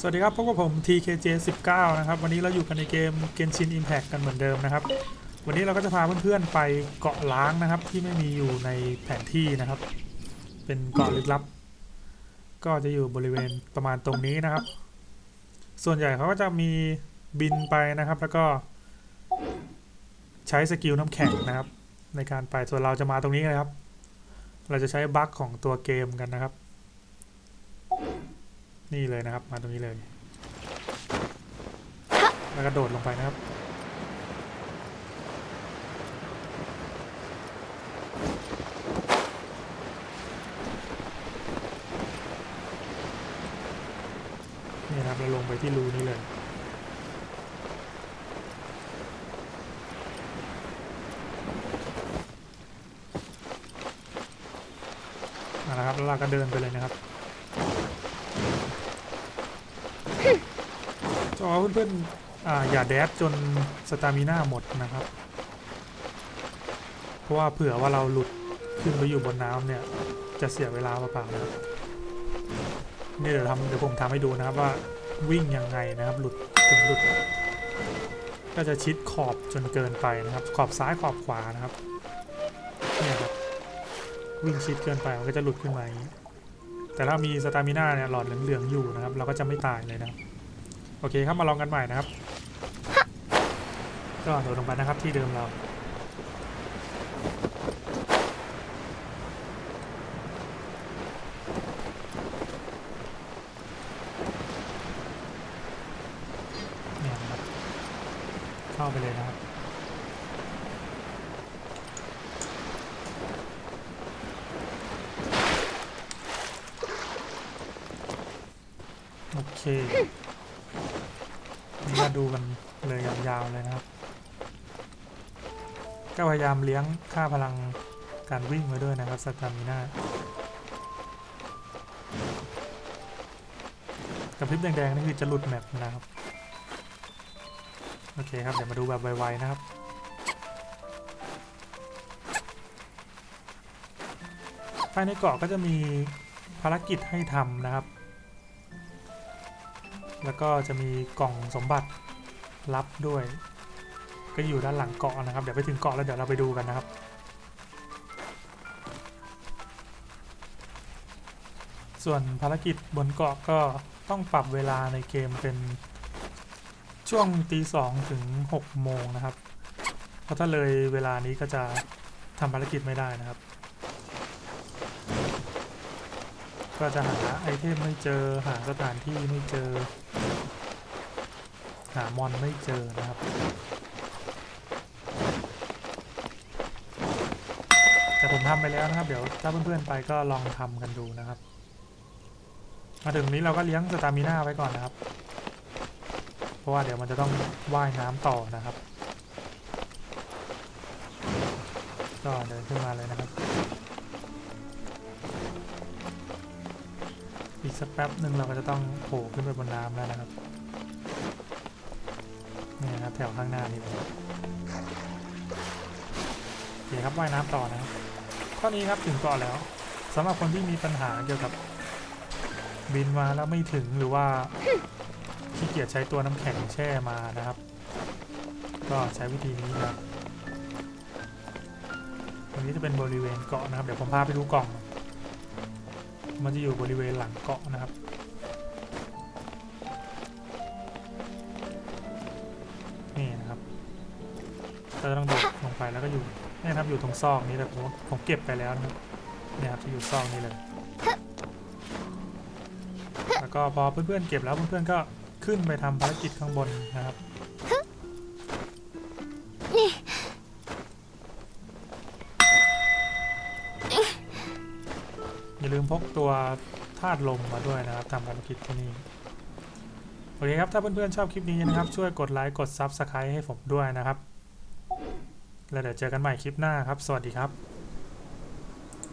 สวัสดีครับพบกับผม TKJ19 นะครับ วันนี้เราอยู่กันในเกม Genshin Impact กันเหมือนเดิมนะครับ วันนี้เราก็จะพาเพื่อนๆไปเกาะล้างนะครับ ที่ไม่มีอยู่ในแผนที่นะครับ เป็นเกาะลึกลับ ก็จะอยู่บริเวณประมาณตรงนี้นะครับ ส่วนใหญ่เขาก็จะมีบินไปนะครับ แล้วก็ใช้สกิลน้ำแข็งนะครับ ในการไปส่วนเราจะมาตรงนี้เลยครับ เราจะใช้บั๊กของตัวเกมกันนะครับ นี่เลยนะครับ มาตรงนี้เลย แล้วก็โดดลงไปนะครับนี่นะครับเราลงไปที่รูนี้เลยมาแล้วครับแล้วเราก็เดินไปเลยนะครับ จอเพื่อนๆออย่าแดดจนสตามิน่าหมดนะครับ เพราะว่าเผื่อว่าเราหลุดขึ้นไปอยู่บนน้ำเนี่ย จะเสียเวลาเปล่าๆนะครับนี่เดี๋ยวทำเดี๋ยวผมทำให้ดูนะครับว่าวิ่งยังไงนะครับ หลุดถึงหลุด ก็จะชิดขอบจนเกินไปนะครับ ขอบซ้ายขอบขวานะครับเนี่ยครับวิ่งชิดเกินไปมันก็จะหลุดขึ้นมาอย่างนี้แต่ถ้ามีสตามิน่าเนี่ยหลอดเหลืองๆอยู่นะครับ เราก็จะไม่ตายเลยนะครับ โอเคครับมาลองกันใหม่นะครับ ก็โดดลงไปนะครับที่เดิมเราเนี่ยนะครับเข้าไปเลยนะครับโอเค มาดูกันเลยยาวๆเลยนะครับ ก็พยายามเลี้ยงค่าพลังการวิ่งไว้ด้วยนะครับสตามิน่ากระพริบแดงๆนี่คือจะหลุดแมปนะครับ โอเคครับ เดี๋ยวมาดูแบบไวๆนะครับภายในเกาะก็จะมีภารกิจให้ทำนะครับ แล้วก็จะมีกล่องสมบัติลับด้วย ก็อยู่ด้านหลังเกาะนะครับ เดี๋ยวไปถึงเกาะแล้วเดี๋ยวเราไปดูกันนะครับ ส่วนภารกิจบนเกาะก็ต้องปรับเวลาในเกมเป็นช่วงตีสองถึงหกโมงนะครับ เพราะถ้าเลยเวลานี้ก็จะทำภารกิจไม่ได้นะครับ ก็จะหาไอเทมไม่เจอ หาสถานที่ไม่เจอ หามอนไม่เจอนะครับ แต่ผมทำไปแล้วนะครับ เดี๋ยวถ้าเพื่อนๆไปก็ลองทำกันดูนะครับ มาถึงนี้เราก็เลี้ยงสตามิน่าไว้ก่อนนะครับ เพราะว่าเดี๋ยวมันจะต้องว่ายน้ำต่อนะครับ ก็เดินขึ้นมาเลยนะครับ สักแป๊บหนึ่งเราก็จะต้องโผล่ขึ้นไปบนน้ำแล้วนะครับนี่นะครับแถวข้างหน้านี่เลยโอเคครับว่ายน้ำต่อนะครับข้อนี้ครับถึงเกาะแล้วสำหรับคนที่มีปัญหาเกี่ยวกับบินมาแล้วไม่ถึงหรือว่าขี้เกียจใช้ตัวน้ำแข็งแช่มานะครับ ก็ใช้วิธีนี้ครับตรงนี้จะเป็นบริเวณเกาะนะครับ เดี๋ยวผมพาไปดูกล่อง มันจะอยู่บริเวณหลังเกาะนะครับ นี่นะครับเราจะต้องโดดลงไปแล้วก็อยู่นี่ครับอยู่ตรงซอกนี้แต่ผมผมเก็บไปแล้วนะครับเนี่ยครับจะอยู่ซอกนี้เลย แล้วก็พอเพื่อนๆเก็บแล้วเพื่อนๆก็ขึ้นไปทำภารกิจข้างบนนะครับ อย่าลืมพกตัวธาตุลมมาด้วยนะครับทำภารกิจที่นี่โอเคครับ ถ้าเพื่อนๆชอบคลิปนี้นะครับ ช่วยกดไลค์กด Subscribe ให้ผมด้วยนะครับ แล้วเดี๋ยวเจอกันใหม่คลิปหน้าครับ สวัสดีครับ